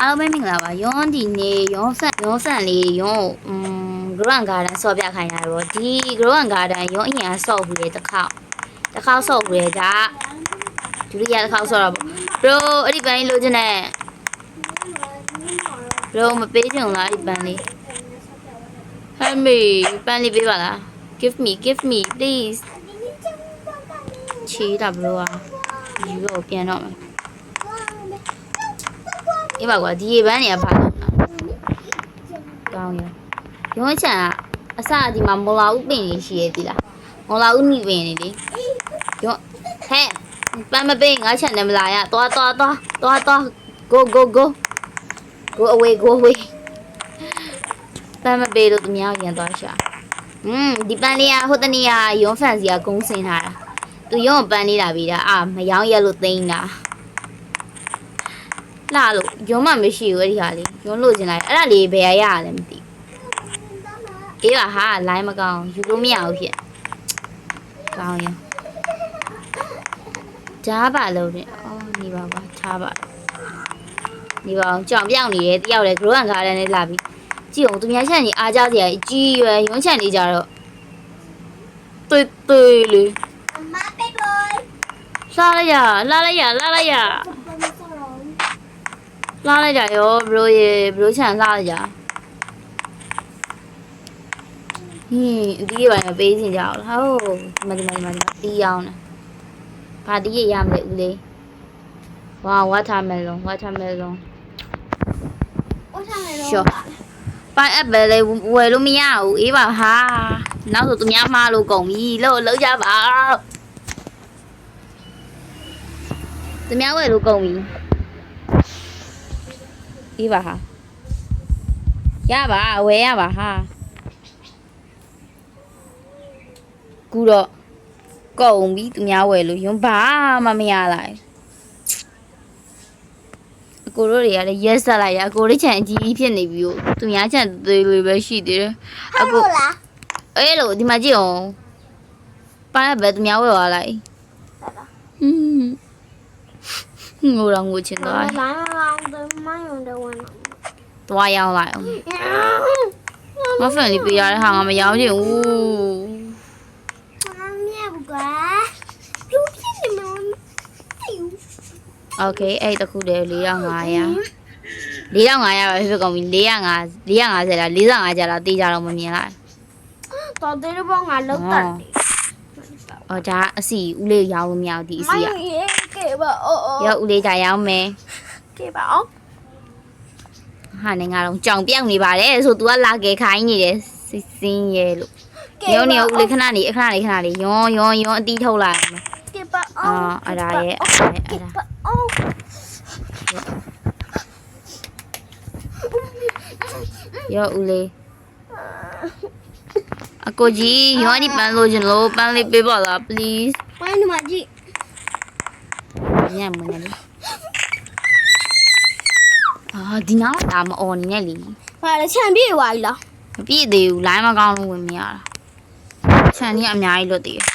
အားလုံးပဲမင်္ဂလာပါယွန်းဒီနေ့ယွန်းဆန်ယွန်းဆန်လေးယွန်းอืม Grand Garden ဆော့ပြခိုင်းရတော့ဒီ Grand Garden ယွန်းအရင်ဆော့ဘူးလေတစ်ခေါက်တစ်ခေါက်ဆော့ဘူးလေဒါဒုတိယတစ်ခေါက်ဆော့တော့ bro အဲ့ဒီပန်းလေးလိုချင်တယ် bro မပေးချင်ဘူးလားအဲ့ဒီပန်းလေးဟဲ့မေပန်းလေးပေးပါလား give me give me please ချီတာ bro อ่ะယူတော့ပြန်တော့မယ် အေးပါကွာဒီရေပန်းတွေကဘာလို့လဲကောင်းရောရုံးချန်ကအစဒီမှာမော်လာဥပင်ကြီးရှိရဲ့ဒီလားမော်လာဥနီပင်နေလေရုံးဟဲ့ပန်းမပင်ငါချန်တယ်မလားရသွားသွားသွားသွားသွား go go go go away go away ပန်းမပေးလို့သူများရင်သွားရှာอืมဒီပန်းလေးကဟိုတနေ့ကရုံးဖန်စီကဂုံးစင်ထားတာသူရုံးကိုပန်းလေးလာပြီးတာအာမယောင်းရက်လို့သိမ်းတာလာလို့ ရုံးမှမရှိဘူးအဲ့ဒီဟာလေးရုံးလို့ချင်လိုက်အဲ့ဒါလေးဘယ်ရရလဲမသိအေးပါဟာလိုင်းမကောင်းယူလို့မရဘူးဖြစ်ကောင်းရောဂျားပါလို့တဲ့အော်နေပါပါဂျားပါနေပါအောင်ကြောင်ပြောင်နေတယ်တယောက်လေ grow and garden လေးလာပြီးကြည့်အောင်သူများချက်ကြီးအားကြစရာကြီးရွယ်ရုံးချက်နေကြတော့တွေ့တွေ့လေမမပေး boy လာလိုက်ရလာလိုက်ရလာလိုက်ရ လာလိုက်ကြရောဘရိုရေဘရိုချန်လာလိုက်ကြဟင်းအတီးရပါမပေးချင်ကြအောင်လားဟုတ်ဒီမှာဒီမှာဒီမှာဒီမှာတီးအောင်လားဘာတီးရရမလဲဦးလေးဝါဝါတာမယ်လုံးဝါတာမယ်လုံး 我上来了。 ရှော့ပိုင်အပ်ပဲလေဝယ်လို့မရဘူးအေးပါဟာနောက်ဆိုသူများမှားလို့ကုန်ပြီလို့လောက်ကြပါသူများဝယ်လို့ကုန်ပြီ အေးပါဟာရပါဝယ်ရပါဟာကူတော့ကုန်ပြီသူများဝယ်လို့ယွန်းဘာမှမရလိုက်အကိုတို့တွေကလည်းရက်ဆက်လိုက်ရအကိုတို့ချန်အကြီးဖြစ်နေပြီသူများချန်သေးလေးပဲရှိသေးတယ်အကိုအေးလို့ဒီမှာကြည့်အောင်ပါရဘယ်သူများဝယ်သွားလိုက်ဟွန်း ငိုတော့ငိုချင်သွား 来了，的妈用的我呢。 သွားရောက်လိုက်အောင်မဖန်လေးပေးရတဲ့ဟာငါမရောက်ချင်ဘူး 妈面不乖，有骗你们。哎呦。 โอเคအဲ့တခုတည်း4500 4500ပဲဖြစ်ကုန်ပြီ450 450လား45ကျလားတေးကြတော့မမြင်လိုက် 到底是帮俺搂的。 အော်ဒါအစီဦးလေးရောင်းလို့မရဘူးဒီအ 妈 စီက 用也 给吧，哦哦。 ရောဦးလေးကြရောင်းမယ် 给吧哦。 ဟာနေငါတော့ကြောင်ပြောင်းနေပါတယ်ဆို तू ကလာကေခိုင်းနေတယ်စစ်စင်းရဲလို့ ညောနေဦးလေးခဏနေအခဏလေးခဏလေးယွန်းယွန်းယွန်းအတီးထုတ်လိုက်မယ် 给吧哦。 အာအဲ့ဒါရဲ့အဲ့ဒါရဲ့ 给 အဲ့ဒါ 吧哦。 ရောဦးလေးအကိုကြီးယွန်းဒီပန်းလို့ချင်လို့ပန်းလေးပေးပါလား please 欢迎你妈鸡。 ညံ့မွနေလေအာဒီနာလာမအော်နေလေဟာလေခြံပြေးသွားပြီလားမပြေးသေးဘူးလိုင်းမကောင်းလို့ဝင်မရတာခြံကြီးအများကြီးလွတ်သေးတယ်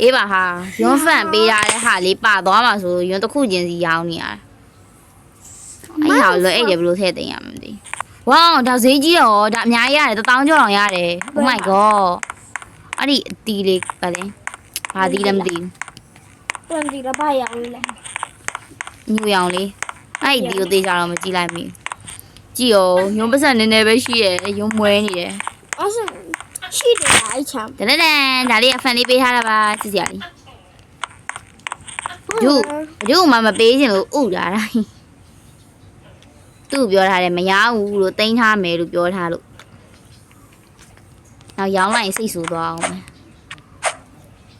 အေးပါဟာရွန်းဖန်ပေးရတဲ့ဟာလေးပါသွားမှာဆိုရွန်းတစ်ခုချင်းစီရောင်းနေရတယ်အဲ့ဟာလွယ်အဲ့ရဘယ်လိုထည့်သိမ်းရမှမသိဝေါဒါဈေးကြီးတော့ဒါအများကြီးရတယ်1000ကျော်တောင်ရတယ် oh my god အဲ့ဒီအသီးလေးပါလေဘာသီးလဲမသိဘူးတွန်ဒီကဘာရောင်လဲညူရောင်လေးအဲ့ဒီဒီကိုသေးကြတော့မကြည့်လိုက်မိကြည့်ရောညုံပစံနည်းနည်းပဲရှိရဲညုံမွဲနေတယ်အဲ့ဆိုရှိတယ်လားအချမ်းတန်တန်ဒါလေးအဖန်လေးပေးထားတာပါစစ်စရာလေးဒုဒုမှမပေးချင်လို့ဥလာတာသူ့ပြောထားတယ်မရဘူးလို့တိန်းထားမယ်လို့ပြောထားလို့ နောက်ရောင်းလိုက်စိတ်ဆူသွားအောင်မယ်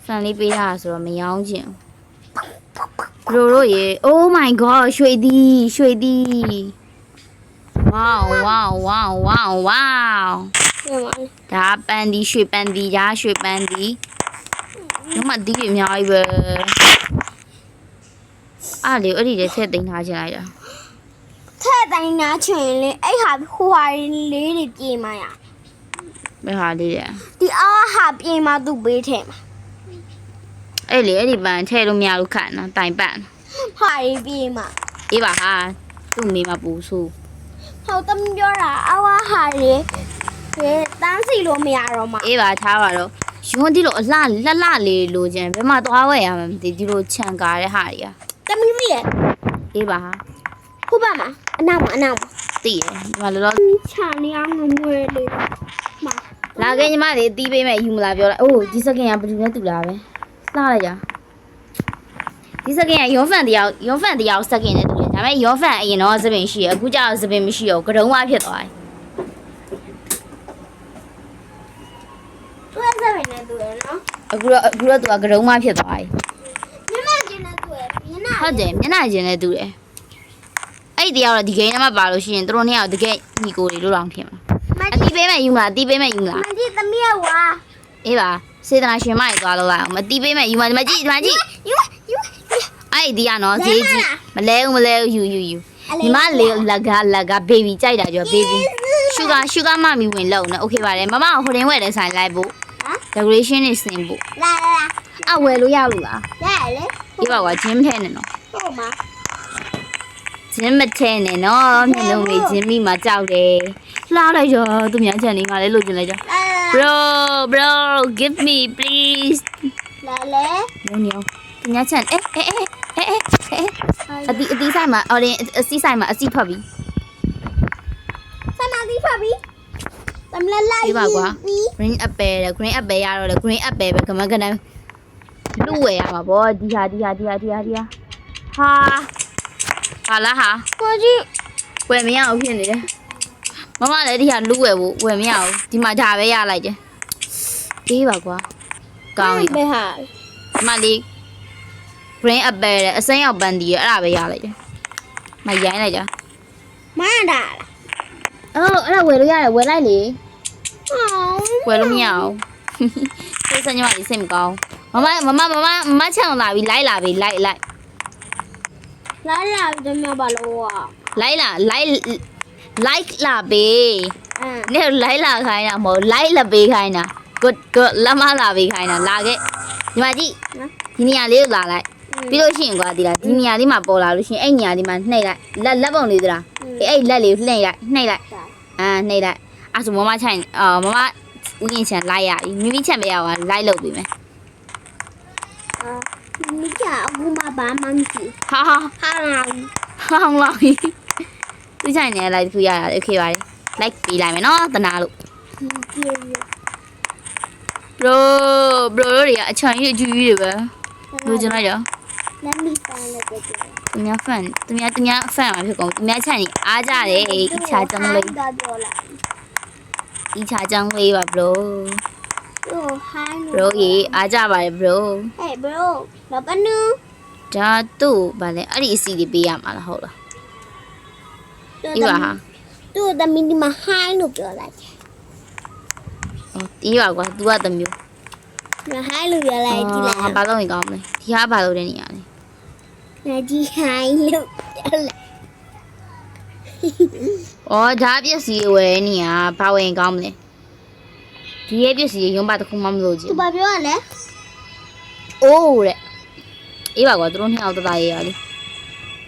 ဆန်လေးပေးထားတာဆိုတော့မရောင်းချင်ဘူးဘရိုတို့ရေ Oh my god ရွှေသည်ရွှေသည် Wow wow wow wow wow ဒါပန်ဒီရွှေပန်ဒီဒါရွှေပန်ဒီဒီမှာဒီအများကြီးပဲအားလေအဲ့ဒီလေထည့်သိမ်းထားချင်လိုက်တာထည့်သိမ်းထားချင်လေအဲ့ဟာဟိုဟာလေးတွေပြေးမှရ ဘယ်ဟာလေးလဲဒီအားဟာပြေမှာသူပေးထဲမှာအဲ့လေအဲ့ဒီပန်ထဲလို့မရလို့ခန့်နော်တိုင်ပန့်ဟာရေးပြီးမှအေးပါဟာသူ့မိမပူဆိုးဟောသမီးပြောတာအဝါဟာရေးဒီတန်းစီလို့မရတော့မှအေးပါထားပါတော့ယွန်းဒီလိုအလှလက်လှလေးလိုချင်ဘယ်မှာသွားဝယ်ရမှာမသိဒီလိုခြံကားတဲ့ဟာတွေကသမီးကြီးရဲ့အေးပါဟာခုပါမှာအနောက်မှာအနောက်မှာသိတယ်ဒီမှာလောလောချာနေအောင်ငမွေလေးမှာ လာခဲ့ညီမလေးတီးပေးမယ်ယူမလားပြောလိုက်အိုးဒီစကင်ကဘယ်သူနဲ့တူတာပဲလှလိုက်ကြဒီစကင်ကယောဖန်တရားယောဖန်တရားစကင်နဲ့တူတယ်ဒါပေမဲ့ယောဖန်အရင်တော့စပင်ရှိရအခုကျတော့စပင်မရှိတော့ကတုံးဝဖြစ်သွားတယ်သူ့ဆက်ရနေသူရဲ့နော်အခုတော့အခုတော့သူကကတုံးမဖြစ်သွားပြီညမကျင်းနေသူရဲ့ညနာဟုတ်တယ်မျက်နှာချင်းနဲ့တူတယ်အဲ့ဒီတရားတော့ဒီဂိမ်းထဲမှာပါလို့ရှိရင်သူတို့နှစ်ယောက်တကယ်ညီကိုတွေလို့တောင်ဖြစ်မှာမ အတီးပေးမယ်ယူမလားအတီးပေးမယ်ယူမလား မကြီးသမီးရဲ့ဝါ အေးပါစေတနာရှင်မကြီးသွားလို့လိုက်အောင်မတီးပေးမယ်ယူမဒီမှာကြည့်ဒီမှာကြည့် ယူယူ အဲ့ဒီကနော်ဈေးကြီးမလဲဘူးမလဲဘူးယူယူယူ အလေ ညီမလေးလက်ကလက်ကဘေဘီကြိုက်တာကြောဘေဘီရှူဂါရှူဂါမမီဝင်လုံးနော်โอเคပါတယ်မမဟိုတင်ဝဲတဲ့ဆိုင်လိုက်ဖို့ ဟမ် decoration တွေဆင်ဖို့ လာလာလာ အဝယ်လို့ရလို့လား ရရလေ ဒီပါကွာဂျင်းထဲနဲ့နော် ဟုတ်မှာ ဂျင်းမထဲနဲ့နော်မျက်လုံးလေးဂျင်းမိမှာကြောက်တယ်လှလိုက်ရောသူများချက်နေငါလည်းလို့ကျင်လိုက်ကြလာလာ bro bro give me please လာလေညောညောသူများချက်အဲအဲအဲအဲအဲအတီအတီဆိုင်မှာအော်ရင်အစီဆိုင်မှာအစီဖတ်ပြီစနာဒီဖာဘီတမလာလာ green apple တဲ့ green apple ရတော့လေ green apple ပဲကမကနလူဝယ်ရမှာဗောဒီဟာဒီဟာဒီဟာဒီဟာဒီဟာဟာ ဟာလားဟာကိုကြီးဝယ်မရအောင်ဖြစ်နေတယ်မမလည်းဒီဟာလူဝယ်ဖို့ဝယ်မရအောင်ဒီမှာဒါပဲရလိုက်တယ်အေးပါကွာကောင်းပြီပဲဟာဒီမလေး green apple တဲ့အစိမ်းရောက်ပန်းဒီရအဲ့ဒါပဲရလိုက်တယ်မရိုင်းလိုက်ကြမန္တာအဲ့တော့အဲ့ဒါဝယ်လို့ရတယ်ဝယ်လိုက်လေအော်ဝယ်လို့မရအောင်စိတ်ဆညမလေးစိတ်မကောင်းမမမမမမမချောင်းလာပြီလိုက်လာပြီလိုက်လိုက် လာလာတမဘာလို့อ่ะလိုက်လာလိုက် like လာဘေအမ်နေလိုက်လာခိုင်းတာမဟုတ် like လာပေးခိုင်းတာ good good လမ်းမလာပေးခိုင်းတာလာခဲ့ဒီမှာကြည့်ဒီနေရာလေးကိုလာလိုက်ပြီးလို့ရှိရင်ကွာဒီလားဒီနေရာလေးမှာပေါ်လာလို့ရှိရင်အဲ့နေရာလေးမှာနှိပ်လိုက်လက်လက်ပုံလေးသလားအေးအဲ့လက်လေးကိုနှိပ်လိုက်နှိပ်လိုက်အာနှိပ်လိုက်အဲ့ဆိုမမချိုင်အော်မမဦးရင်ချန်လိုက်ရပြီမိမိချက်မရပါလိုက်လုပ်ပြီမယ်အာ မိကအခုမှဘာမှမကြည့် ဟာဟာ ဟာလာ ဟောင်းလာပြီသူချိုင်နေလိုက်တစ်ခုရရတယ်โอเคပါတယ်လိုက်ပြီးလိုက်မယ်နော်တနာလို့ ကြည့် bro bro တွေကအချမ်းကြီးအကျူကြီးတွေပဲလိုချင်လိုက်တော့ လက်မီဖန်လည်းကြည့် သူများ fan သူများသူများ fan မှာဖြစ်ကုန်သူများချန်ကြီးအားကြတယ်အချာကြောင်းလေး ဒါပြောလာ အချာကြောင်းလေးပါ bro ဟို ဟိုင်း bro ရေအားကြပါတယ် bro Hey bro ဘာပနူဒါတို့ဗာလဲအဲ့ဒီအစီတွေပေးရမှာလားဟုတ်လားဒီပါဟာသူ့သမီးဒီမှာဟိုင်းလို့ပြောလိုက်ဟောဒီပါကွာ तू ကတမျိုးငါဟိုင်းလို့ပြောလိုက်ကြည့်လိုက်အာဘာလို့ရင်ကောင်းမလဲဒီဟာဘာလို့တဲ့နေရလဲငါကြီးဟိုင်းလို့ပြောလိုက်ဩဒါပစ္စည်းဝယ်နေရဘာဝင်ကောင်းမလဲ ဒီရဲ့ပစ္စည်းရုံးပါတစ်ခုမှမလို့ကြည့်သူဘာပြောရလဲအိုးတဲ့အေးပါကွာသူတို့နှစ်ယောက်တသားရေးရလေ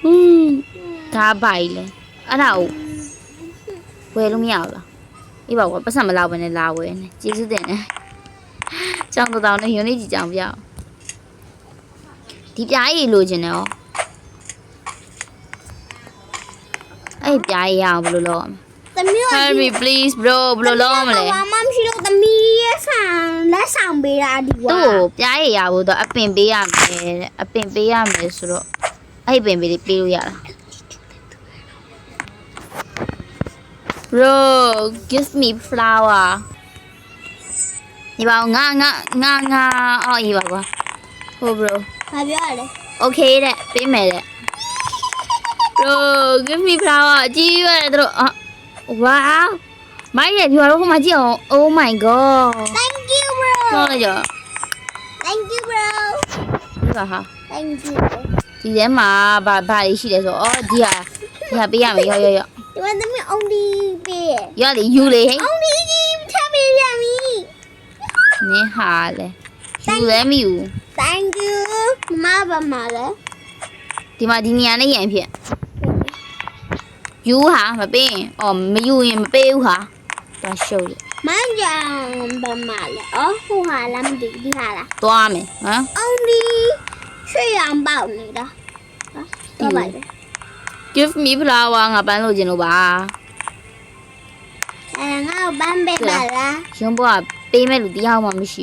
ဟွန်းဒါဘာကြီးလဲအဲ့ဒါကိုဝယ်လို့မရဘူးလားအေးပါကွာပတ်စံမလောက်ပဲနဲ့လာဝယ်နေကျေးဇူးတင်တယ်ကြောင်တောင်နဲ့ယွန်းလေးကြီးကြောင်ပြအောင်ဒီပြားရည်လိုချင်တယ်ဩအဲ့ပြားရည်ရအောင်ဘယ်လိုလုပ်အောင်သမီးက Help me please bro ဘယ်လိုလုပ်အောင်မလဲဘာမှမရှိလို့သမီး ရဲ့ဆန်လက်ဆောင်ပေးတာဒီကွာသူ့ကိုပြားရည်ရဖို့တော့အပင်ပေးရမယ်တဲ့အပင်ပေးရမယ်ဆိုတော့အဲ့ဒီပင်ပေးလေးပေးလို့ရတာ bro give me flower ဒီပါငါငါငါငါအော်ဒီပါကွာဟို bro ဘာပြောရလဲ okay တဲ့ပေးမယ်တဲ့ bro give me flower ကြည့်ရတယ်တို့အာ wow မိုက်ရပြောတော့ဟိုမှာကြည့်အောင် oh my god Thank you bro ဟောလိုက်ကြ Thank you bro ဒီပါဟာ Thank you ဒီထဲမှာဘာဘာတွေရှိလဲဆိုတော့အော်ဒီဟာဒီဟာပေးရမယ်ရောရောရောဒီမှာသမီးအုံဒီပေးရရောလေယူလေဟဲ့အုံဒီကြီးထပ်ပေးရမည်နင်းဟာလေယူလည်းမယူ thank you မမဘာမလဲဒီမှာဒီနေရာနဲ့ရန်ဖြစ်ယူဟာမပေးရင်အော်မယူရင်မပေးဘူးဟာ ဒါရှုပ်တယ်မန်ကြောင်ဘာမလဲအော်ဟိုဟာလားမသိဒီဟာလားသွားမယ်ဟမ် only ရွှေရောင်ပေါက်နေတာဟုတ်ပါလေ give me flower ငါပန်းလို့ခြင်းလို့ပါအဲငါ့ကိုပန်းပေးပါလားရုံးဘွားပေးမဲ့လူတရားမှမရှိ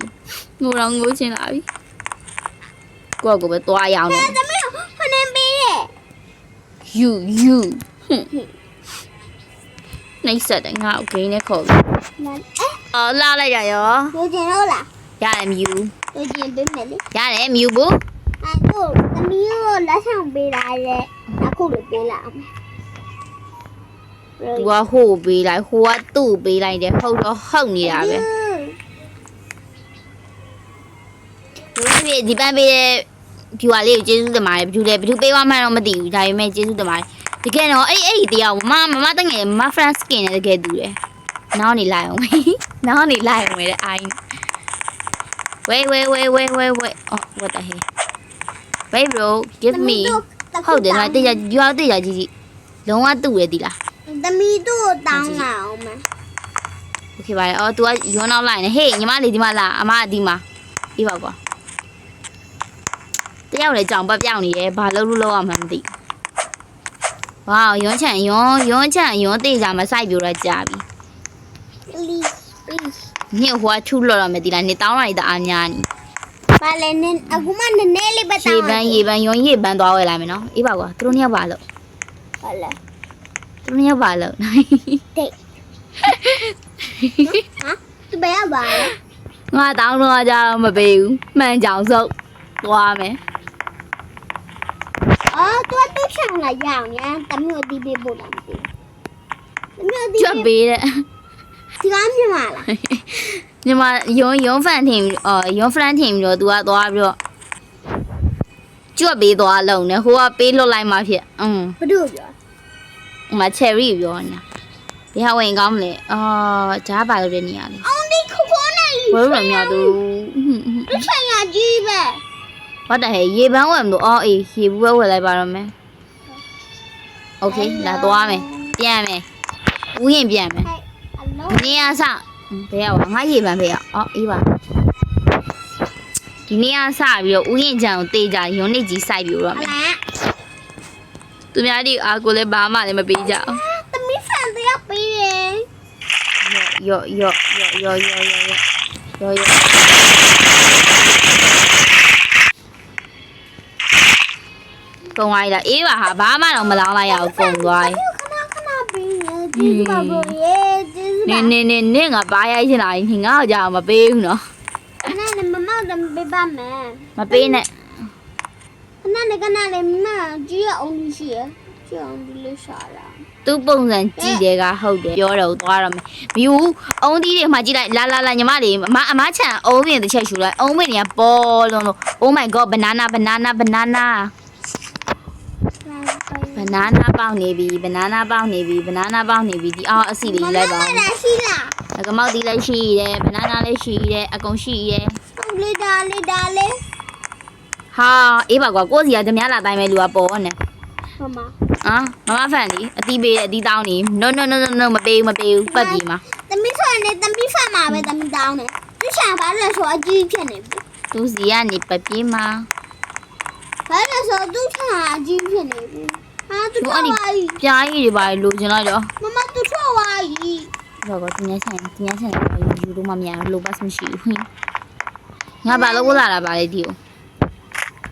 ဘူးငိုတော့ငိုချင်လာပြီကိုယ့်ကိုယ်ပဲသွားရအောင်အဲတော့သမီးခဏပေးရဲ့ you you ဟွန်း နှိမ့်ဆက်တယ်ငါ့ကိုဂိမ်းနဲ့ခေါ်ပြီအဲအော်လာလိုက်ရရောလိုချင်လို့လားရတယ်မယူလိုချင်ပေးမယ်လေရတယ်မယူဘူးအဲကိုသမီးကိုလက်ဆောင်ပေးတာရဲ့အခုလိုပေးလာအောင်သူကဟိုးပေးလိုက်ဟိုကသူ့ပေးလိုက်တယ်ဟုတ်တော့ဟုတ်နေတာပဲဒီနေ့ဒီပန်းပေးတဲ့ဖြူပါလေးကိုကျေးဇူးတင်ပါတယ်ဘယ်သူလဲဘယ်သူပေးသွားမှန်းတော့မသိဘူးဒါပေမဲ့ကျေးဇူးတင်ပါတယ် တကယ်တော့အဲ့အဲ့ဒီတရားမမမတငယ်မ friend skin နဲ့တကယ်တူတယ်နောက်နေလိုက်အောင်နောက်နေလိုက်အောင်တဲ့အိုင်း wait wait wait wait wait wait oh what the hell wait bro give me ဟုတ်တယ်နော်တရားယူအောင်တရားကြီးကြီးလုံးဝတူရည်ဒီလား သမီးတို့တောင်းလာအောင်မ โอเคပါတယ်အော် तू ကရွန်းနောက်လိုက်နေဟေးညီမလေးဒီမှာလာအမကဒီမှာအေးပါကွာတယောက်လည်းကြောင်ပတ်ပြောင်းနေတယ်ဘာလို့လို့လောက်အောင်မှမသိ ဝေါရွန်းချန်ရွန်းရွန်းချန်ရွန်းသေးကြမစိုက်ပြိုတော့ကြာပြီ please please ညဟိုကချူလော်တော့မယ်ဒီလားနေတောင်းလိုက်တာအာညာနီပါလေနင်အခုမှနည်းနည်းလေးပဲရေတောင်းပန်းရေပန်းရွန်းရေပန်းသွားဝယ်လိုက်မယ်နော်အေးပါကွာသူတို့နှစ်ယောက်ပါလို့ပါလေသူတို့နှစ်ယောက်ပါလို့တိတ်ဟာသူဘယ်ရောက်ပါလဲငါတောင်းတော့ကြတော့မပေးဘူးမှန်ကြောင်စုပ်သွားမယ်အော် သူကသူ့ချောင်းလာရအောင်ညာတမျိုးဒီပေးဖို့လားမသိဘူးတမျိုးဒီ ကြွက်ပေးတဲ့ ဒီကမြင်ပါလား ညီမယုံယုံဖန်ထင်ပြီးအော်ယုံဖန်ထင်ပြီးတော့ तू ကသွားပြီးတော့ကြွက်ပေးသွားလုံးနဲ့ဟိုကပေးလွတ်လိုက်မှဖြစ်อืม ဘတို့ပြော ဟိုမှာ cherry ပြောနေတာဘယ်ဟာဝင်ကောင်းမလဲအော်ဂျားပါလို့တဲ့နေရာလေး အောင်ဒီခိုးခိုးနေ ဘယ်လိုလဲမြတ်သူ သူချင်ရကြီးပဲ ဘာတဟဲရေပန်းဝင်မလို့အော်အေးရေဘူးပဲဝယ်လိုက်ပါတော့မယ် โอเคလာသွားမယ်ပြန်မယ်ဦးရင်ပြန်မယ် ဟဲ့အလုံး ဒီနေရာစဘယ်ရောက်ငါရေပန်းဖေးရအော်အေးပါဒီနေရာစပြီးတော့ဦးရင်ချံကိုတေးကြရုံးနေကြီးစိုက်ပြီးတော့ အ မယ် လား သူများဒီအာကိုလည်းဘာမှလည်းမပေးကြအောင် သမီးဖန်တယောက်ပေးတယ် ရော့ရော့ရော့ရော့ရော့ရော့ရော့ရော့ ရော့ကုံသွားပြီလားအေးပါဟာဘာမှတော့မလောင်းလိုက်ရဘူးကုံသွားပြီခဏခဏပေးနေကျေးဇူးပါဘိုးရေကျေးဇူးနပါင်းနင်းနင်းနင်းငါပါရိုက်ချင်တာကြီးငါ့ကိုကြောက်မပေးဘူးနော်ခဏနဲ့မမောက်တယ်ပေးပါမယ်မပေးနဲ့ခဏနဲ့ခဏလေးမကြီးရအောင်လို့ရှိရကြီးအောင်လို့ရှာလာသူ့ပုံစံကြည့်တယ်ကဟုတ်တယ်ပြောတော့သွားတော့မယ်မယူအုံးသီးတွေမှကြည့်လိုက်လာလာလာညီမလေးအမအမချန်အုံးပင်တစ်ချက်ရှူလိုက်အုံးပင်တွေကပေါ်လုံးလို့ Oh my god banana banana banana ဘ နာနာပေါက်နေပြီဘနာနာပေါက်နေပြီဘနာနာပေါက်နေပြီဒီအောင်အစီလေးယူလိုက်ပါမဦးမရှိလားအကမောက်တီးလည်းရှိရဲဘနာနာလည်းရှိရဲအကုန်ရှိရဲဟုတ်လေဒါလေးဒါလေးဟာအေးပါကွာကိုစီကဓမြလာတိုင်းမဲ့လူကပေါ်နေမမအာမမဖန်လीအတီးပေးတဲ့အတီးတောင်းနေ no no no no no မပေးဘူးမပေးဘူးပတ်ပြီမှာသမီးဆိုရင်လည်းသမီးဖတ်မှာပဲသမီးတောင်းတယ်သူရှာပါလဲဆိုအကြီးဖြစ်နေပြီသူစီကနေပတ်ပြေးမှာဘာလဲဆိုသူရှာအကြီးဖြစ်နေပြီ ဟာသူထွက်သွားပြီပြားကြီးတွေပါလိုချင်တော့တော့မမသူထွက်သွားပြီတော့ကောတင်ရဆိုင်တင်ရဆိုင်ယူလို့မမြင်လိုပတ်မရှိဘူးငါဘာလို့လာတာပါလဲဒီကို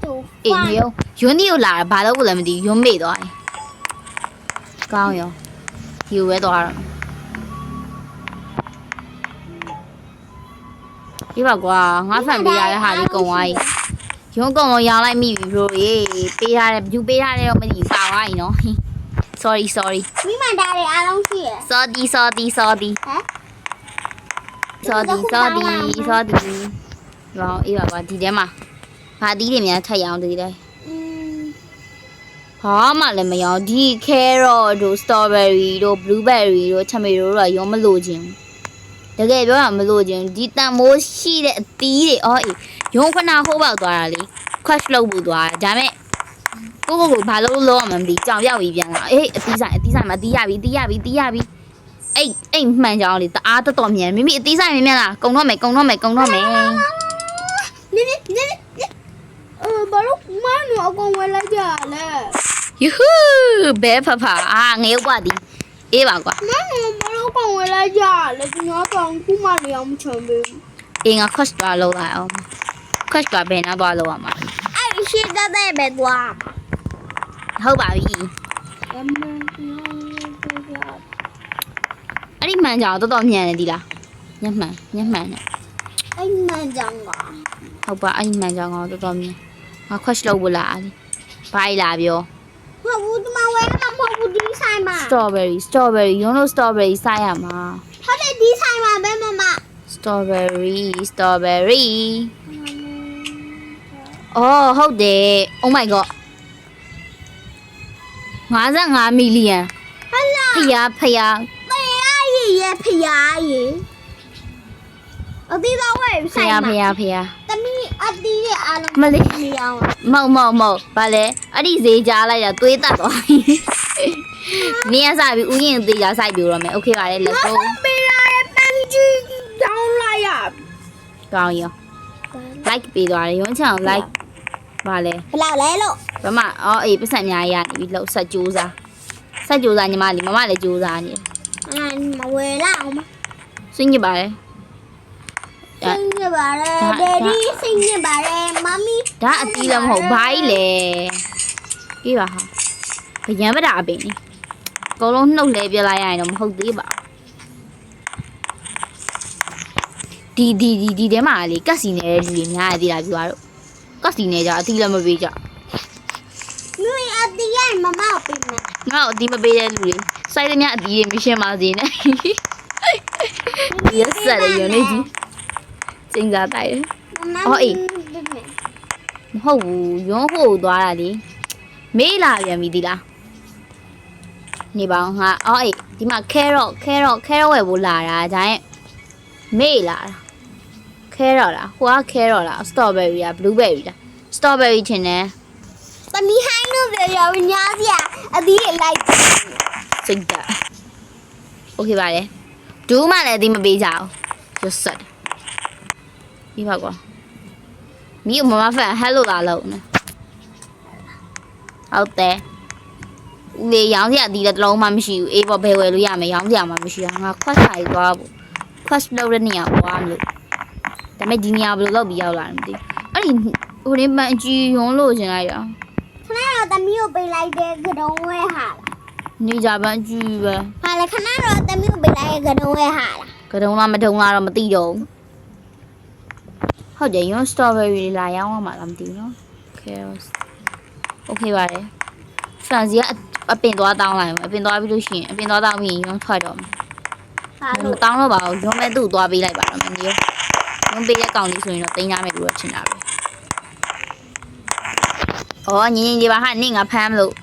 သူအေးရုံယွန်းဒီကိုလာတာဘာလို့လဲမသိယွန်းမေ့သွားတယ်ကောင်းရောဒီကိုပဲသွားတော့ဒီပါကွာငါဖန်ပေးရတဲ့ဟာလေးကုံသွားပြီ ရုံးကုံတော့ရောင်းလိုက်မိပြီ bro ရေပေးထားတယ်ဘူးပေးထားတယ်တော့မသိဘူးပါသွားပြီနော် sorry sorry မိမဒါတွေအားလုံးရှိရ sorry sorry sorry ဟမ် sorry sorry sorry ရောင်းအေးပါကွာဒီထဲမှာဘာတီးတွေများထပ်ရအောင်တည်တယ်อืมဘာမှလည်းမရောဒီ carrot တို့ strawberry တို့ blueberry တို့ tomato တို့ကရောမလို့ခြင်း တကယ်ပြောတာမလို့ချင်းဒီတန်မိုးရှိတဲ့အသီးတွေအော်အေးရုံခဏဟိုးပေါက်သွားတာလေ crash လုပ်မှုသွားတာဒါမဲ့ကိုကိုကိုဘာလို့လုံးအောင်မသိကြောင်ရောက်ပြီးပြန်လာအေးအသီးဆိုင်အသီးဆိုင်မှာတီးရပြီတီးရပြီတီးရပြီအိတ်အိတ်မှန်ကြောင်လေတအားတော်တော်မြန်မိမိအသီးဆိုင်မြန်မြန်လာကုံတော့မယ်ကုံတော့မယ်ကုံတော့မယ်နင်းနင်းအော်ဘာလို့မနူအကောင်ဝဲလိုက်ကြလဲယူဟူဘဲဖဖအာငရုပ်ပါဒီ အေးပါကွာမန်းတော့ဘာလို့အကုန်ဝယ်လိုက်ကြလဲကျွန်တော်တော့ခုမှလည်းအောင်ချင်ပြီအေးငါ crush သွားလို့လာအောင် crush ကဘယ်နာသွားလို့ရမှာအဲ့ရှိတဲ့တဲ့ပဲသွားဟုတ်ပါပြီအမန်ပြောပြအဲ့ဒီမှန်ကြောင်တော်တော်မြန်နေသီလားညမှန်ညမှန်နဲ့အဲ့မန်ကြောင်ကဟုတ်ပါအဲ့ဒီမှန်ကြောင်ကတော့တော်တော်မြန်ငါ crush လုပ်ဖို့လာလေဘာလာပြောမဟုတ်ဘူး ဒီဆိုင်မှာ strawberry strawberry ရုံးလို့ strawberry စားရမှာဟုတ်တယ်ဒီဆိုင်မှာပဲမမ strawberry strawberry အော်ဟုတ်တယ် oh my god 55 million ဟလာဖျားဖျားဖယားရေရဖယားရေအတီးတော့ဝယ်ဖဆိုင်ျားဖမှာျားဖျားတမီးအတီးရဲ့အားလုံးမလေးမအောင်မောက်မောက်မောက်ဗာလဲအဲ့ဒီဈေးကြားလိုက်တာသွေးတက်သွားပြီ နင်းရစားပြီဥယျာဉ်သေးချာစိုက်ပြတော့မယ်โอเคပါလေ let's go ပေးရတဲ့ပန်းကြီးတောင်းလိုက်ရ ကောင်းရော like ပေးသွားတယ်ရုံးချောင်း like ဗာလဲ ဘလောက်လဲလို့ ဗမာအော်အေးပတ်စံအများကြီးရနေပြီလှုပ်ဆက်ကြိုးစားဆက်ကြိုးစားညီမလေးမမလည်းကြိုးစားနေတယ် အဲ့မဝယ်လာအောင်မ စွန့်ညစ်ပါလေ စင်ရပါရဲ ဒါ ဒယ်ဒီစင်ရပါရဲမမီ ဒါအတီးလည်းမဟုတ်ဘာကြီးလဲပြေးပါဟာဗယံပဒါအပင်ကြီး အကုန်လုံးနှုတ်လဲပြလိုက်ရရင်တော့မဟုတ်သေးပါဘူးဒီဒီဒီဒီထဲမှာလေကတ်စီနေတဲ့လူတွေများရသေးလားပြောရတော့ကတ်စီနေကြအတီးလည်းမပေးကြမီအတီးရဲ့မမကိုပေးမယ်ငါ့ကိုအတီးမပေးတဲ့လူတွေစိုက်သမျှအတီးတွေမရှင်းပါစေနဲ့ရက်ဆက်ရရုံလေးကြီးစင်စားတိုက်တယ်မမအော်အေးပေးမယ်မဟုတ်ဘူးရုံးဟိုသွားတာလေမေးလာပြန်ပြီဒီလား နေပါအောင်ငါအော်အေးဒီမှာ carrot carrot carrot ဝယ်ဖို့လာတာဒါရင်မေးလာတာ carrot လားဟိုက carrot လား strawberry လား blueberry လား strawberry ချင်တယ် တမီဟိုင်းလို့ပြောရညာစရာအတီးရဲ့လိုက် စိတ်ဓာတ်โอเคပါလေဒူးမှလည်းအသိမပေးကြအောင်ရစက်ပြီးပါကွာမိမမဖန်ဟဲလိုလာလို့နော်ဟုတ်တယ်ဦး လေးရောင်းစရာအတီးလည်းတစ်လုံးမှမရှိဘူးအေးပေါ့ဘယ်ဝယ်လို့ရမယ်ရောင်းစရာမှမရှိဘူးငါခွတ်ဆိုင်သွားဖို့ခွတ်လုပ်တဲ့နေရာသွားမလို့ဒါပေမဲ့ဒီနေရာဘယ်လိုလုပ်ပြီးရောက်လာတယ်မသိဘူးအဲ့ဒီဟိုနေပန်အကြီးရုံးလို့ရှင်လိုက်ရအောင်ခဏတော့တမီကိုပေးလိုက်တဲ့ကတုံးဝဲဟာနေကြပန်းအကြီးပဲဟာလေခဏတော့တမီကိုပေးလိုက်တဲ့ကတုံးဝဲဟာလားကတုံးလားမတုံးလားတော့မသိတော့ဘူးဟုတ်တယ်ရုံး strawberry လာရောင်းရမှာလားမသိဘူးနော် carrots okay ပါတယ် fancy ကအ ပင်သွားတောင်းလိုက်မယ်အပင်သွားပြီးလို့ရှိရင်အပင်သွားတောင်းပြီးရင်ရုံးထွက်တော့မယ်ဟာမလို့တောင်းတော့ပါဘူးရုံးမဲ့သူ့သွားပေးလိုက်ပါတော့မင်းကြီးရုံးပေးတဲ့ကောင်လေးဆိုရင်တော့တင်ရမယ်လို့တော့ထင်တာပဲအော်ညင်ညင်လေးပါဟာနင့်ငါဖမ်းမလို့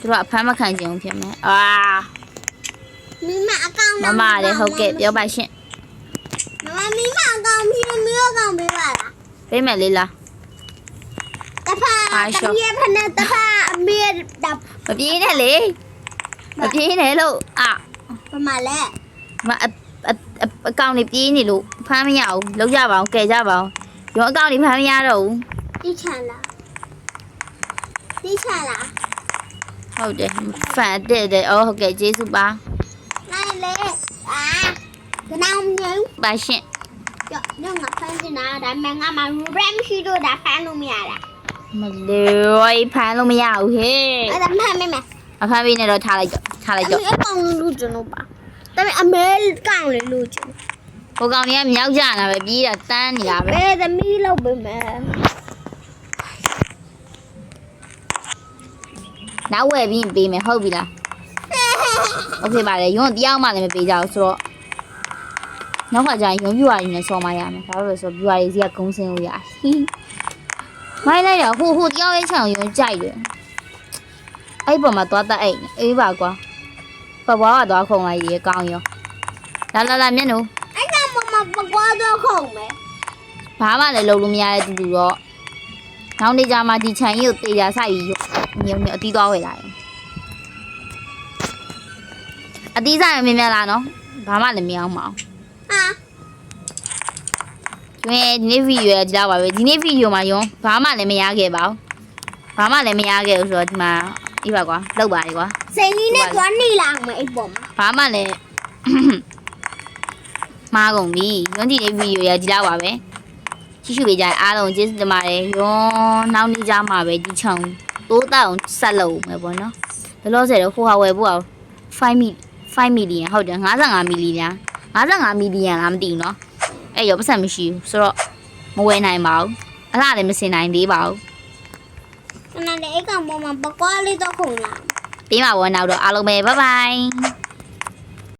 သူတို့ကအဖမ်းမခံချင်ဘူးဖြစ်မယ်အာမိမအကောင့်မမလည်းဟုတ်ကဲ့ပြောပါရှင့်မမမိမအကောင့်ပြီးတော့မိအကောင့်ပေးပါလားပေးမယ်လေးလား တဖာအားတရှော့မီရဲ့ဖနဲ့တဖာအမေတပ်မပြေးနဲ့လေမပြေးနဲ့လို့အာပမာလဲမအအအအကောင်နေပြေးနေလို့ဖမ်းမရဘူးလောက်ကြပါအောင်ကဲကြပါအောင်ရုံးအကောင်နေဖမ်းမရတော့ဘူးတိချန်လားတိချန်လား ဟုတ်တယ်ဖန်တဲ့တဲ့အော်ဟုတ်ကဲ့ကျေးဇူးပါ နိုင်လေအာကနောင်ညူ ပါရှင့် ရောညငါဖမ်းနေတာဒါပေမဲ့ငါမှရူဘရမ်ရှိတော့ဒါဖမ်းလို့မရလား မလေးဖမ်းလို့မရဘူးဟဲ့ အဲ့ဒါမှန်မယ်မယ် အဖမ်းပေးနေတော့ထားလိုက်တော့ထားလိုက် အ တော့ မေအကောင့်လို့ကျွန်တော်ပါဒါပေမဲ့အမေကောင့်လေလို့ကျွန် ဟိုကောင်ကြီးကမြောက်ကြတာပဲပြေးတာတန်းနေတာပဲ ဘယ်သမီးလောက်ပဲမယ် နောက်ဝယ်ပြီးပေးမယ်ဟုတ်ပြီလားโอเคပါတယ်ရုံးတရားမှလည်းမပေးကြဘူးဆိုတော့နောက်ကကျရင်ရုံးပြူရည်နဲ့ဆော်မရမယ်ဒါလို့လဲဆိုပြူရည်စီကဂုံးစင်းလို့ရဟီး မိုင်းလိုက်တော့ဟိုဟိုတရားရဲ့ချောင်ရုံးကြိုက်တယ်အဲ့ပေါ်မှာသွားတတ်အိတ်အေးပါကွာပပွားကသွားခုံလိုက်ရေကောင်းရောလာလာလာမျက်နှာအဲ့ကမမပကွာတော့ခုံမယ်ဘာမှလည်းလုပ်လို့မရတဲ့တူတူတော့နောက်နေကြမှာဒီခြံကြီးကိုတေချာဆိုင်ပြီးညုံညုံအတီးသွားဝယ်လာရင်အတီးဆိုင်မမြင်မြင်လာနော်ဘာမှလည်းမရအောင်မအောင်ဟာ ကျွင်းဒီနေ့ဗီဒီယိုရကြည့်ပါပဲဒီနေ့ဗီဒီယိုမှာယုံဘာမှလည်းမရခဲ့ပါဘူးဘာမှလည်းမရခဲ့ဘူးဆိုတော့ဒီမှာအေးပါကွာလောက်ပါလေကွာစိန်ကြီးနဲ့သွားနေလာမယ်အဲ့ပေါ်မှာဘာမှလည်းမားကုန်ပြီယွန်းဒီနေ့ဗီဒီယိုရကြည့်ပါပဲကြည့်ရှုပေးကြရင်အားလုံးကျေးဇူးတင်ပါတယ်ယွန်းနောက်နေ့ကြမှာပဲဒီချောင်းတိုးတောင်ဆက်လို့မယ်ပေါ့နော်လောလောဆယ်တော့ဟိုဟာဝယ်ဖို့အောင်5မီ5မီလီယံဟုတ်တယ်55မီလီယံ55မီလီယံလားမသိဘူးနော် အဲ့ရောပတ်စံမရှိဘူးဆိုတော့မဝယ်နိုင်ပါဘူးအလားလည်းမစင်နိုင်သေးပါဘူးခဏလေးအဲ့ကမမပကွာလေးတော့ခုံလာပြီးမှာပေါ့နောက်တော့အားလုံးပဲဘိုင်ဘိုင်